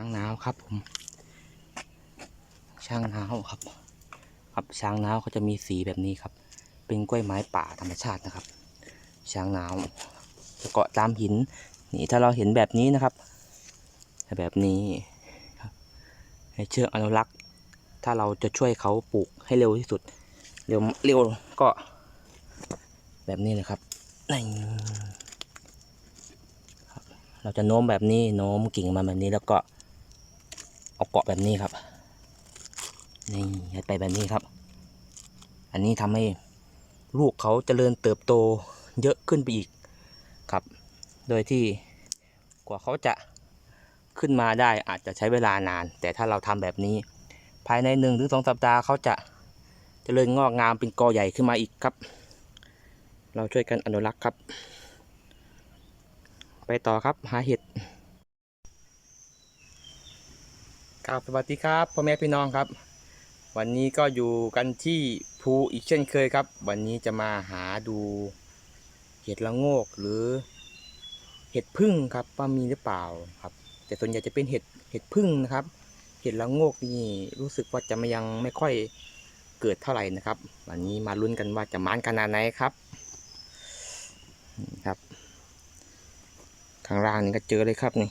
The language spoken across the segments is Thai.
างน้ำครับผมช้างน้าวครับ ครับช้างน้าวเขาจะมีสีแบบนี้ครับ เป็นกล้วยไม้ป่าธรรมชาตินะครับ ช้างน้าวจะเกาะตามหิน นี่ถ้าเราเห็นแบบนี้นะครับ แบบนี้ครับให้เชือกอนุรักษ์ ถ้าเราจะช่วยเขาปลูกให้เร็วที่สุด เร็วเร็วก็ แบบนี้เลยครับนี่ครับเราจะโน้มแบบนี้โน้มกิ่งมาแบบนี้แล้วก็ เอาเกาะแบบนี้ครับ นี่ยัดไปแบบนี้ครับ อันนี้ทำให้ลูกเขาเจริญเติบโตเยอะขึ้นไปอีกครับ โดยที่กว่าเขาจะขึ้นมาได้อาจจะใช้เวลานาน แต่ถ้าเราทำแบบนี้ ภายในหนึ่งถึงสองสัปดาห์เขาจะเจริญงอกงามเป็นกอใหญ่ขึ้นมาอีกครับ เราช่วยกันอนุรักษ์ครับ ไปต่อครับหาเห็ด ครับสวัสดีครับพ่อแม่พี่น้องครับ วันนี้ก็อยู่กันที่ภูอีกเช่นเคยครับ วันนี้จะมาหาดูเห็ดละโงกหรือเห็ดพึ่งครับว่ามีหรือเปล่าครับ แต่ส่วนใหญ่จะเป็นเห็ดเห็ดพึ่งนะครับ เห็ดละโงกนี่รู้สึกว่าจะไม่ยังไม่ค่อยเกิดเท่าไหร่นะครับ วันนี้มาลุ้นกันว่าจะมานขนาดไหนครับครับข้างล่างนี่ก็เจอเลยครับนี่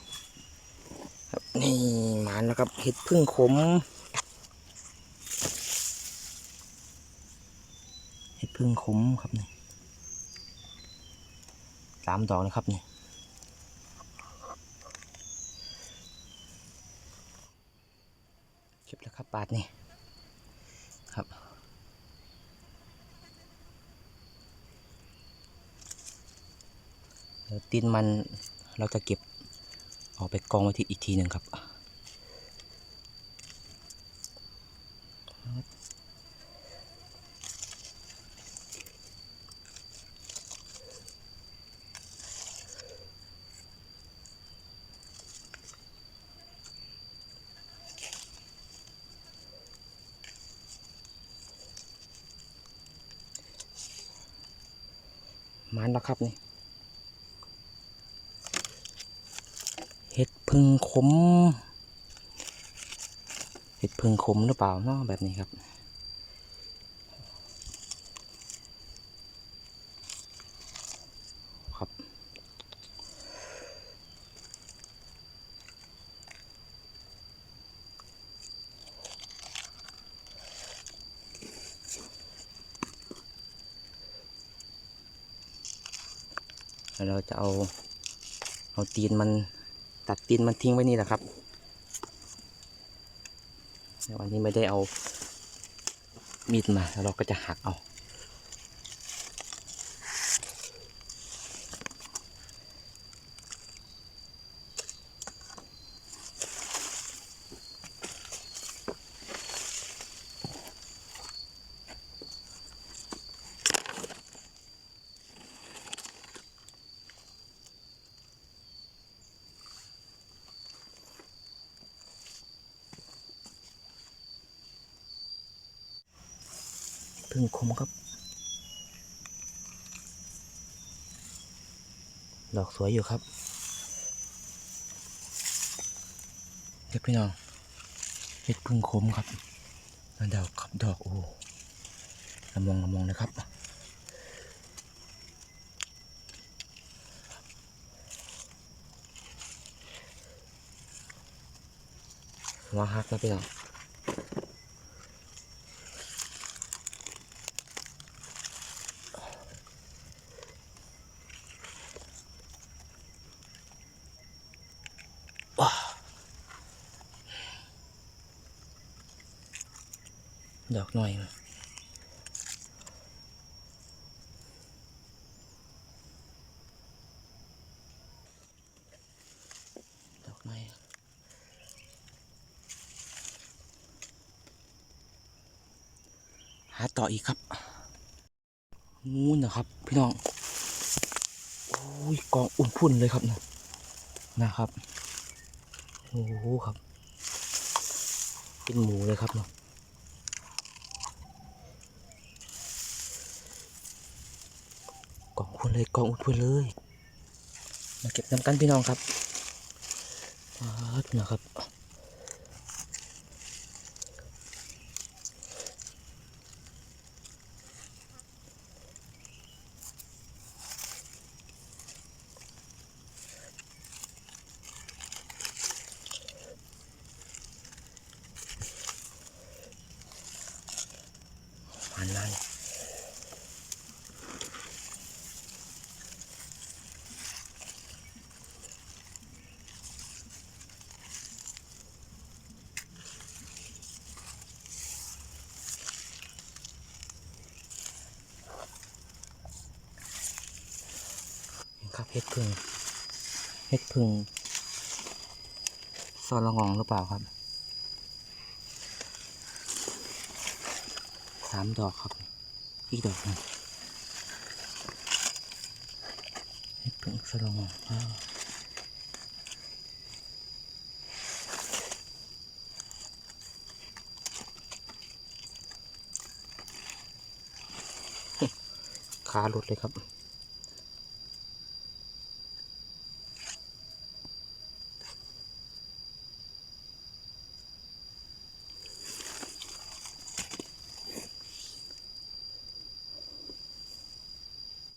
นี่มานแล้วครับเห็ดพึ่งขม เห็ดพึ่งขมครับนี่สามดอกนะครับนี่เก็บแล้วครับบาทนี่ครับเดี๋ยวตีนมันเราจะเก็บ ออกไปกองไว้ที่อีกทีหนึ่งครับ มันแล้วครับนี่ ห็ดพึ่งขม เห็ดพึ่งขมหรือเปล่าเนาะแบบนี้ครับครับเราจะเอาเอาตีนมัน ตัดตีนมันทิ้งไว้นี่แหละครับวันนี้ไม่ได้เอามีดมาแล้วเราก็จะหักเอา พึ่งคมครับ ดอกสวยอยู่ครับเด็กพี่น้องเห็ดพึ่งคมครับนันดอกครับดอกโอ้ละมองละมองนะครับมาฮักนะพี่น้อง ดอกหน่อยมาดอกหน่อยหาต่ออีกครับนู่นนะครับ พี่น้อง โอ้ยกองอุ่นพุ่นเลยครับนะนะครับ โอ้โหครับ เป็นหมูเลยครับเนาะ ควรเลยกองอุ่นเลย มาเก็บน้ำกันพี่น้องครับพี่น้ครับันนั้น เห็ดพึ่งเห็ดพึ่งซอนละงองหรือเปล่าครับสามดอกครับ อีกดอกหนึงเห็ดพึ่งสลองอ้าวขาหลุดเลยครับ